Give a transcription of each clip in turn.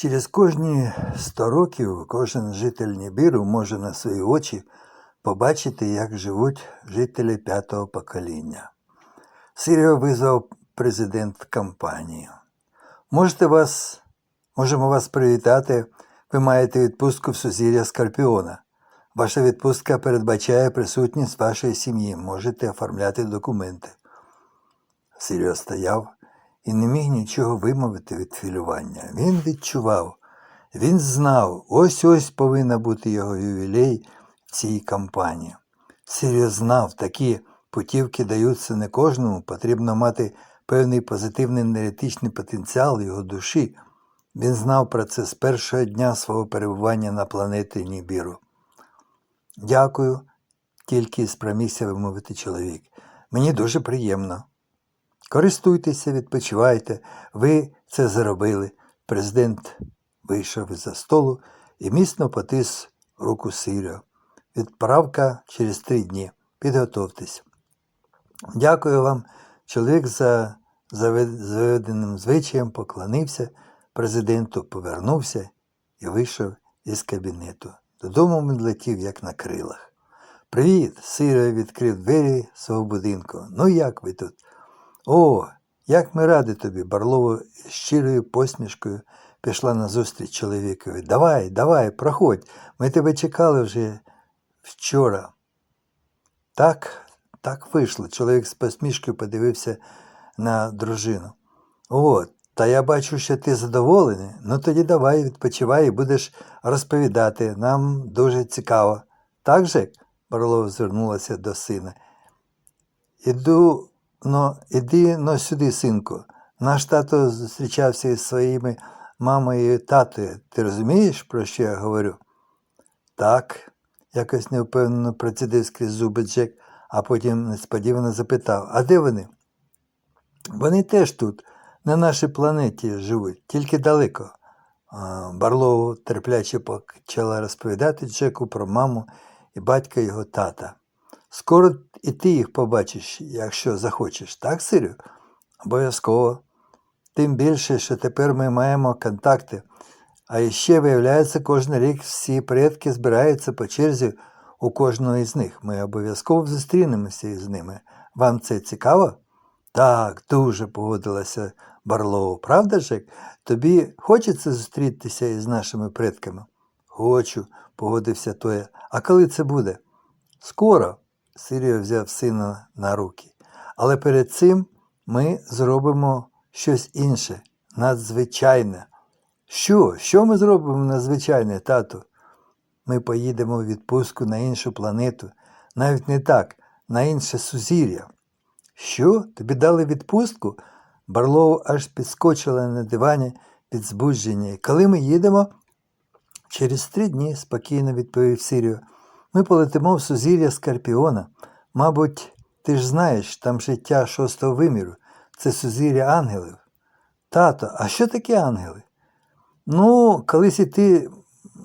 Через кожні 100 років кожен житель Нібіру може на свої очі побачити, як живуть жителі п'ятого покоління. Сиріо визвав президент кампанії. Можете вас, можемо вас привітати. Ви маєте відпустку в сузір'я Скорпіона. Ваша відпустка передбачає присутність вашої сім'ї. Можете оформляти документи. Сиріо стояв і не міг нічого вимовити від хвилювання. Він відчував, він знав, ось ось повинна бути його ювілей в цій кампанії. Сиріо знав, такі путівки даються не кожному, потрібно мати певний позитивний енергетичний потенціал його душі. Він знав про це з першого дня свого перебування на планеті Нібіру. Дякую, тільки спромігся вимовити чоловік. Мені дуже приємно. Користуйтеся, відпочивайте, ви це зробили. Президент вийшов із-за столу і міцно потис руку Сиріо. Відправка через три дні. Підготовтесь. Дякую вам. Чоловік за заведеним звичаєм поклонився президенту, повернувся і вийшов із кабінету. Додому він летів, як на крилах. Привіт! Сиріо відкрив двері свого будинку. Ну як ви тут? О, як ми раді тобі, Барлово з щирою посмішкою пішла назустріч чоловікові. Давай, давай, проходь, ми тебе чекали вже вчора. Так, так вийшло. Чоловік з посмішкою подивився на дружину. О, та я бачу, що ти задоволений. Ну тоді давай, відпочивай і будеш розповідати. Нам дуже цікаво. Так же? Барлов звернулася до сина. Іду, но, іди но сюди, синку. Наш тато зустрічався із своїми мамою і татою. Ти розумієш, про що я говорю? Так, якось невпевнено процідив скрізь зуби Джек, а потім несподівано запитав, а де вони? Вони теж тут, на нашій планеті живуть, тільки далеко. Барлоу терпляче почала розповідати Джеку про маму і батька його тата. Скоро і ти їх побачиш, якщо захочеш, так, Сирю? Обов'язково. Тим більше, що тепер ми маємо контакти. А ще, виявляється, кожен рік всі предки збираються по черзі у кожного із них. Ми обов'язково зустрінемося із ними. Вам це цікаво? Так, дуже погодилася Барлоу. Правда, Жек? Тобі хочеться зустрітися із нашими предками? Хочу, погодився Тоя. А коли це буде? Скоро, Сиріо взяв сина на руки. Але перед цим ми зробимо щось інше, надзвичайне. Що? Що ми зробимо надзвичайне, тату? Ми поїдемо у відпустку на іншу планету, навіть не так, на інше сузір'я. Що? Тобі дали відпустку? Барлоу аж підскочила на дивані від збудження. Коли ми їдемо? Через три дні, спокійно відповів Сіріо. Ми полетимо в сузір'я Скорпіона. Мабуть, ти ж знаєш, там життя шостого виміру. Це сузір'я ангелів. Тато, а що таке ангели? Ну, колись і ти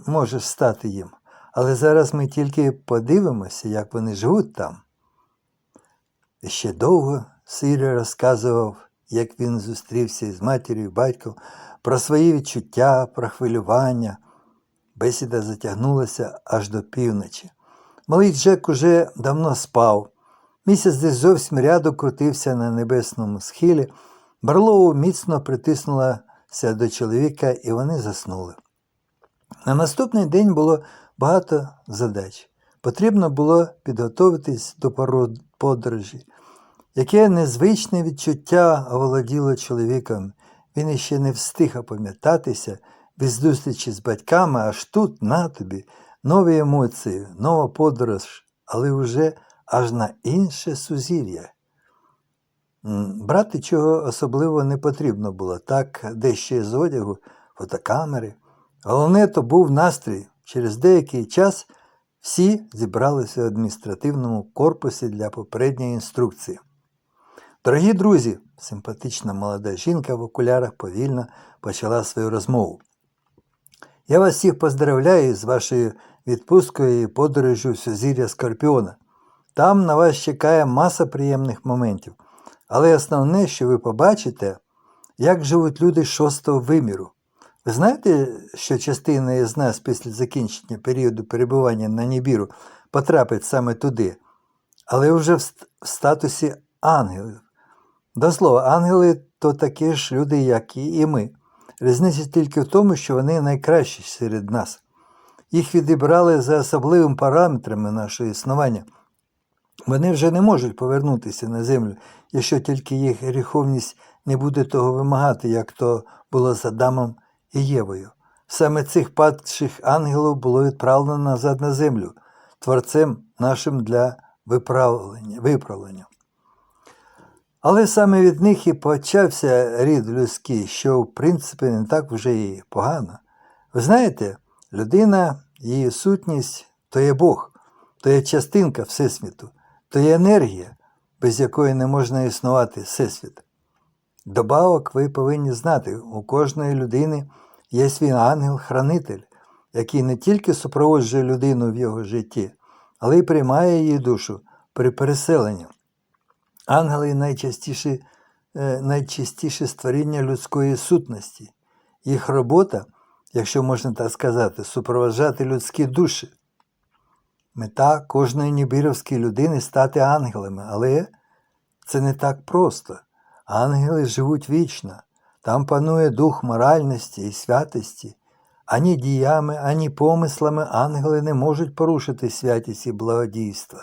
можеш стати їм. Але зараз ми тільки подивимося, як вони живуть там. І ще довго Сирі розказував, як він зустрівся із матір'ю і батьком, про свої відчуття, про хвилювання. Бесіда затягнулася аж до півночі. Малий Джек уже давно спав. Місяць десь зовсім ряду крутився на небесному схилі. Барлоу міцно притиснулася до чоловіка, і вони заснули. На наступний день було багато задач. Потрібно було підготуватись до подорожі. Яке незвичне відчуття оволоділо чоловіком. Він іще не встиг опам'ятатися від зустрічі з батьками, аж тут, на тобі, нові емоції, нова подорож, але вже аж на інше сузір'я. Брати чого особливо не потрібно було, так дещо з одягу, фотокамери. Головне то був настрій. Через деякий час всі зібралися в адміністративному корпусі для попередньої інструкції. Дорогі друзі, симпатична молода жінка в окулярах повільно почала свою розмову. Я вас всіх поздравляю з вашою відпусткою і подорожю в Сузір'я Скорпіона. Там на вас чекає маса приємних моментів. Але основне, що ви побачите, як живуть люди шостого виміру. Ви знаєте, що частина із нас після закінчення періоду перебування на Нібіру потрапить саме туди, але вже в статусі ангелів. До слова, ангели то такі ж люди, як і ми. Різниця тільки в тому, що вони найкращі серед нас. Їх відібрали за особливими параметрами нашого існування. Вони вже не можуть повернутися на землю, якщо тільки їх гріховність не буде того вимагати, як то було з Адамом і Євою. Саме цих падших ангелів було відправлено назад на землю, творцем нашим для виправлення. виправлення. Але саме від них і почався рід людський, що в принципі не так вже і погано. Ви знаєте, людина, її сутність то є Бог, то є частинка Всесвіту, то є енергія, без якої не можна існувати Всесвіт. Добавок ви повинні знати, у кожної людини є свій ангел-хранитель, який не тільки супроводжує людину в його житті, але й приймає її душу при переселенні. Ангели найчастіші, е, найчастіше створіння людської сутності. Їх робота, якщо можна так сказати, супроводжати людські душі. Мета кожної нібіровської людини стати ангелами, але це не так просто. Ангели живуть вічно, там панує дух моральності і святості. Ані діями, ані помислами ангели не можуть порушити святість і благодійство.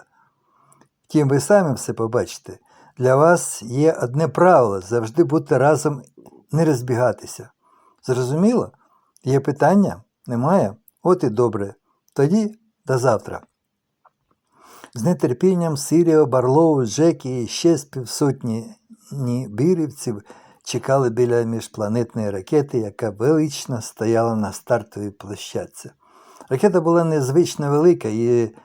Втім, ви самі все побачите. Для вас є одне правило завжди бути разом, не розбігатися. Зрозуміло? Є питання? Немає? От і добре. Тоді до завтра. З нетерпінням Сиріо, Барлоу, Джекі і ще з півсотні нібірівців чекали біля міжпланетної ракети, яка велично стояла на стартовій площадці. Ракета була незвично велика, її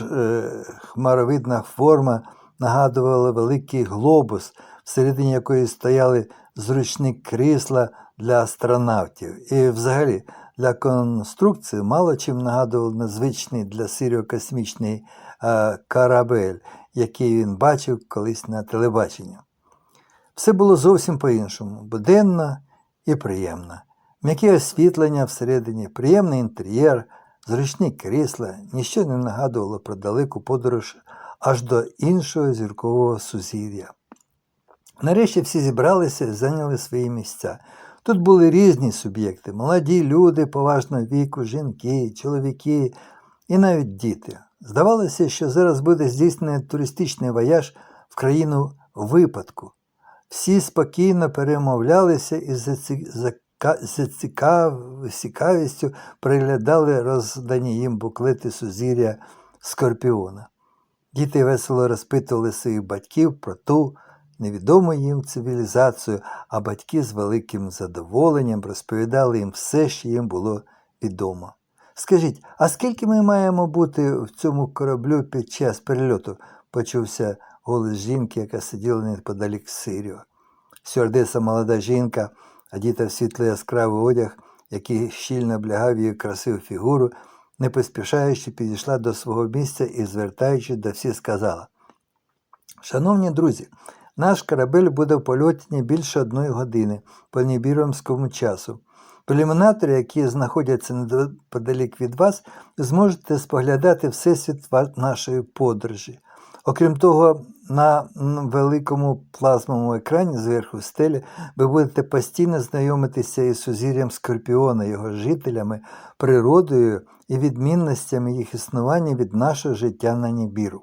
е, хмаровидна форма нагадувала великий глобус, всередині якої стояли зручні крісла для астронавтів. І взагалі для конструкції мало чим нагадував незвичний для Сиріо космічний е, корабель, який він бачив колись на телебаченні. Все було зовсім по-іншому, буденно і приємно. М'яке освітлення всередині, приємний інтер'єр, зручні крісла, ніщо не нагадувало про далеку подорож аж до іншого зіркового сузір'я. Нарешті всі зібралися і зайняли свої місця. Тут були різні суб'єкти: молоді люди поважного віку, жінки, чоловіки і навіть діти. Здавалося, що зараз буде здійснений туристичний вояж в країну випадку. Всі спокійно перемовлялися і з цікавістю приглядали роздані їм буклети сузір'я Скорпіона. Діти весело розпитували своїх батьків про ту невідому їм цивілізацію, а батьки з великим задоволенням розповідали їм все, що їм було відомо. Скажіть, а скільки ми маємо бути в цьому кораблю під час перельоту? почувся голос жінки, яка сиділа неподалік Сиріо. Сюардеса молода жінка, одіта в світло яскравий одяг, який щільно облягав її красиву фігуру, не поспішаючи підійшла до свого місця і, звертаючи до всіх, сказала: Шановні друзі, наш корабель буде в польоті більше одної години по небіромському часу. В які знаходяться неподалік від вас, зможете споглядати всесвіт нашої подорожі. Окрім того, на великому плазмовому екрані зверху стелі ви будете постійно знайомитися із сузір'ям Скорпіона, його жителями, природою і відмінностями їх існування від нашого життя на Нібіру.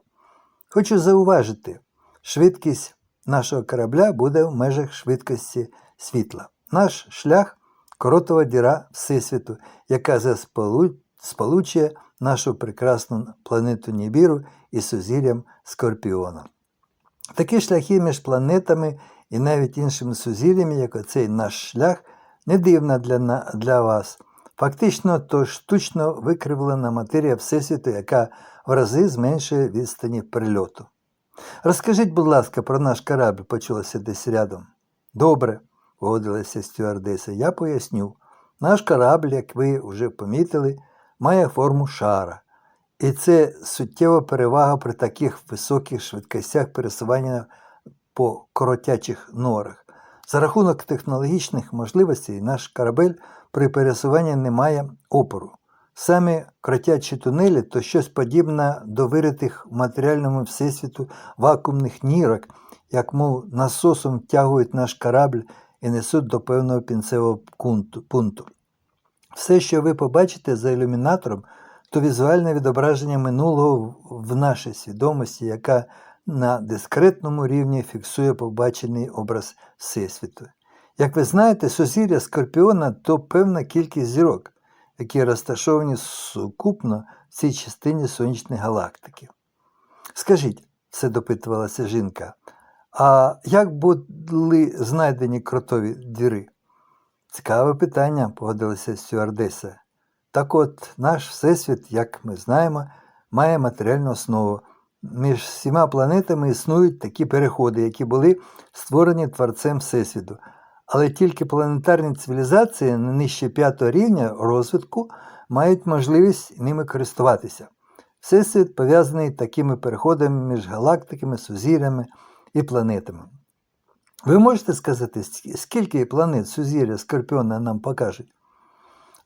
Хочу зауважити, швидкість нашого корабля буде в межах швидкості світла. Наш шлях коротова діра Всесвіту, яка сполучує нашу прекрасну планету Нібіру із сузір'ям Скорпіона. Такі шляхи між планетами і навіть іншими сузір'ями, як оцей наш шлях, не дивна для, для вас. Фактично, то штучно викривлена матерія Всесвіту, яка в рази зменшує відстані прильоту. Розкажіть, будь ласка, про наш корабль, почулося десь рядом. Добре, погодилася стюардеса, я поясню. Наш корабль, як ви вже помітили, має форму шара. І це суттєва перевага при таких високих швидкостях пересування по коротячих норах. За рахунок технологічних можливостей наш корабель при пересуванні не має опору. Самі кротячі тунелі то щось подібне до виритих в матеріальному всесвіту вакуумних нірок, як мов насосом тягують наш корабль і несуть до певного кінцевого кунту- пункту. Все, що ви побачите за ілюмінатором, то візуальне відображення минулого в нашій свідомості, яка на дискретному рівні фіксує побачений образ Всесвіту. Як ви знаєте, сузір'я Скорпіона то певна кількість зірок, які розташовані сукупно в цій частині сонячної галактики. Скажіть, все допитувалася жінка, а як були знайдені кротові двіри? Цікаве питання, погодилася стюардеса. Так от, наш Всесвіт, як ми знаємо, має матеріальну основу. Між всіма планетами існують такі переходи, які були створені Творцем Всесвіту. Але тільки планетарні цивілізації на нижче п'ятого рівня розвитку мають можливість ними користуватися. Всесвіт пов'язаний такими переходами між галактиками, сузір'ями і планетами. Ви можете сказати, скільки планет сузір'я Скорпіона нам покажуть?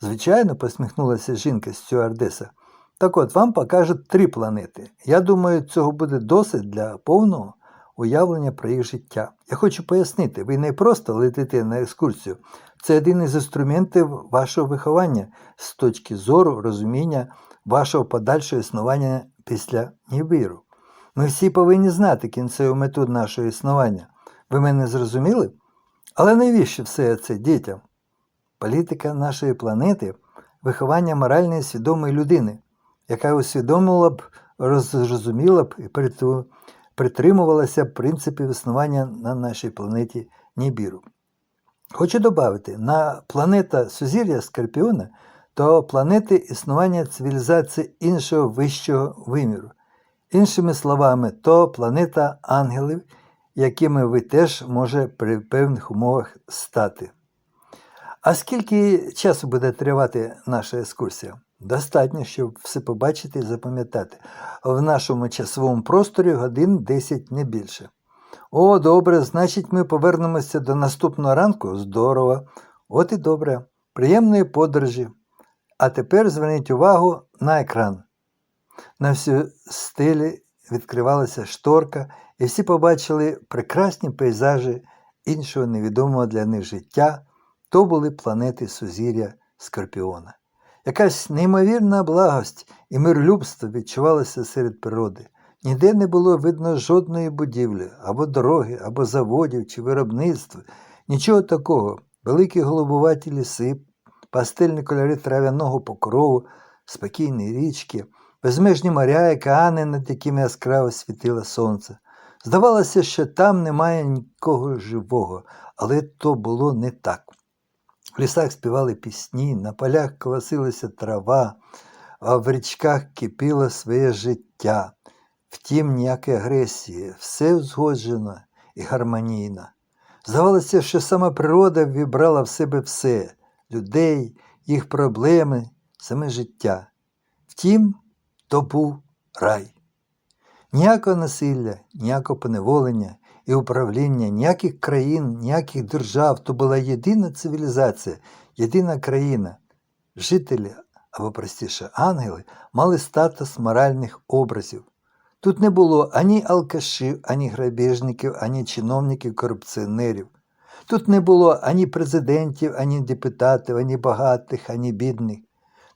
Звичайно, посміхнулася жінка стюардеса. Так от, вам покажуть три планети. Я думаю, цього буде досить для повного уявлення про їх життя. Я хочу пояснити, ви не просто летите на екскурсію, це один із інструментів вашого виховання з точки зору розуміння вашого подальшого існування після Нібіру. Ми всі повинні знати кінцеву мету нашого існування. Ви мене зрозуміли? Але навіщо все це дітям? Політика нашої планети виховання моральної свідомої людини, яка усвідомила б, розуміла б і притримувалася принципів існування на нашій планеті Нібіру. Хочу додати, на планета Сузір'я Скорпіона то планети існування цивілізації іншого вищого виміру. Іншими словами, то планета ангелів, якими ви теж може при певних умовах стати. А скільки часу буде тривати наша екскурсія? Достатньо, щоб все побачити і запам'ятати. В нашому часовому просторі годин 10 не більше. О, добре, значить, ми повернемося до наступного ранку. Здорово. От і добре. Приємної подорожі. А тепер зверніть увагу на екран. На всю стелі відкривалася шторка, і всі побачили прекрасні пейзажі іншого невідомого для них життя. То були планети Сузір'я Скорпіона. Якась неймовірна благость і миролюбство відчувалося серед природи. Ніде не було видно жодної будівлі, або дороги, або заводів чи виробництва. Нічого такого. Великі голубуваті ліси, пастельні кольори трав'яного покрову, спокійні річки, безмежні моря, океани, над якими яскраво світило сонце. Здавалося, що там немає нікого живого, але то було не так. В лісах співали пісні, на полях колосилася трава, а в річках кипіло своє життя. Втім, ніякої агресії, все узгоджено і гармонійно. Здавалося, що сама природа вібрала в себе все людей, їх проблеми, саме життя. Втім, то був рай. Ніякого насилля, ніякого поневолення і управління, ніяких країн, ніяких держав, то була єдина цивілізація, єдина країна. Жителі, або простіше, ангели, мали статус моральних образів. Тут не було ані алкашів, ані грабіжників, ані чиновників, корупціонерів. Тут не було ані президентів, ані депутатів, ані багатих, ані бідних.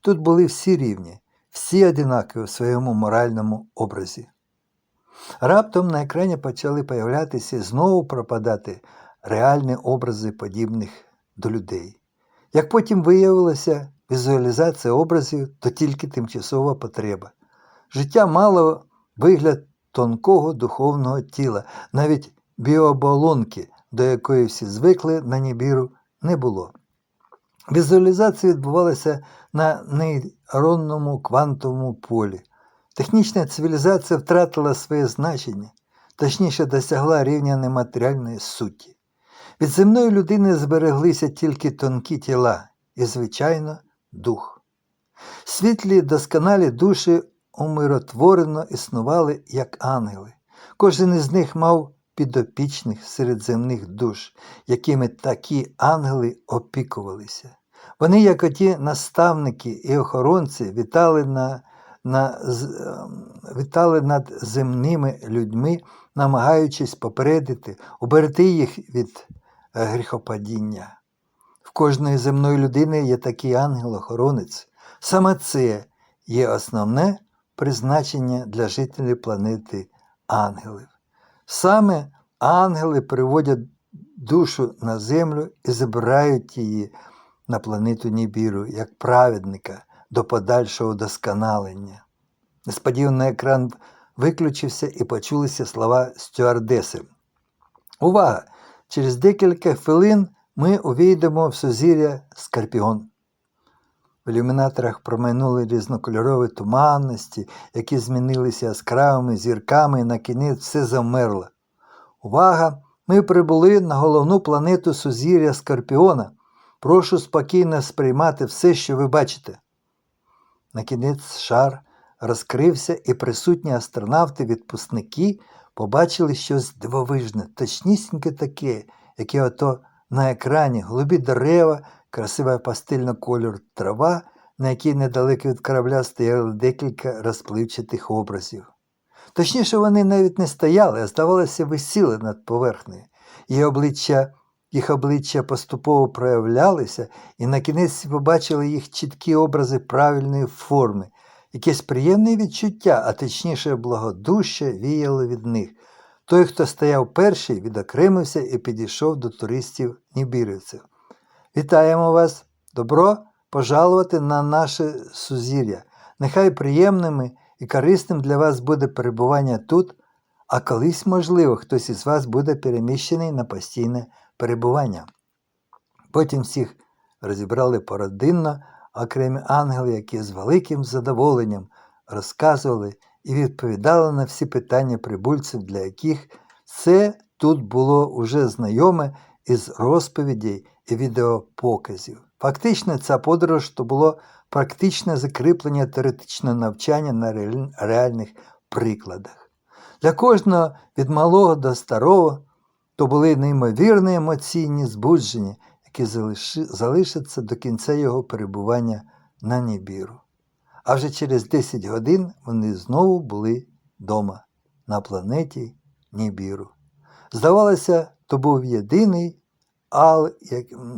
Тут були всі рівні, всі одинакові в своєму моральному образі. Раптом на екрані почали появлятися і знову пропадати реальні образи подібних до людей. Як потім виявилося, візуалізація образів то тільки тимчасова потреба. Життя мало вигляд тонкого духовного тіла, навіть біооболонки, до якої всі звикли на Нібіру, не було. Візуалізація відбувалася на нейронному квантовому полі. Технічна цивілізація втратила своє значення, точніше досягла рівня нематеріальної суті. Від земної людини збереглися тільки тонкі тіла і, звичайно, дух. Світлі досконалі душі умиротворено існували як ангели. Кожен із них мав підопічних середземних душ, якими такі ангели опікувалися. Вони, як оті наставники і охоронці, вітали, на, на, ем, вітали над земними людьми, намагаючись попередити, уберегти їх від е, гріхопадіння. В кожної земної людини є такий ангел-охоронець. Саме це є основне призначення для жителів планети ангелів. Саме ангели приводять душу на землю і забирають її на планету Нібіру як праведника до подальшого досконалення. Несподівано екран виключився і почулися слова стюардеси. Увага! Через декілька хвилин ми увійдемо в сузір'я Скорпіон. В ілюмінаторах промайнули різнокольорові туманності, які змінилися яскравими зірками, і на кінець все замерло. Увага! Ми прибули на головну планету сузір'я Скорпіона. Прошу спокійно сприймати все, що ви бачите. На кінець шар розкрився, і присутні астронавти-відпускники побачили щось дивовижне, точнісіньке таке, яке ото на екрані голубі дерева, красива пастельно кольор трава, на якій недалеко від корабля стояли декілька розпливчатих образів. Точніше, вони навіть не стояли, а здавалося, висіли над поверхнею. Їх обличчя, їх обличчя поступово проявлялися, і на кінець побачили їх чіткі образи правильної форми. Якесь приємне відчуття, а точніше благодужче віяло від них. Той, хто стояв перший, відокремився і підійшов до туристів нібірівців. Вітаємо вас! Добро пожалувати на наше сузір'я. Нехай приємними і корисним для вас буде перебування тут, а колись, можливо, хтось із вас буде переміщений на постійне перебування. Потім всіх розібрали породинно окремі ангели, які з великим задоволенням розказували і відповідали на всі питання прибульців, для яких це тут було уже знайоме із розповідей і відеопоказів. Фактично, ця подорож то було практичне закріплення теоретичного навчання на реальних прикладах. Для кожного від малого до старого то були неймовірні емоційні збудження, які залишаться до кінця його перебування на Нібіру. А вже через 10 годин вони знову були вдома на планеті Нібіру. Здавалося, то був єдиний, але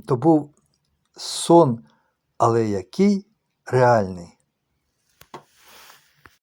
то був сон, але який реальний.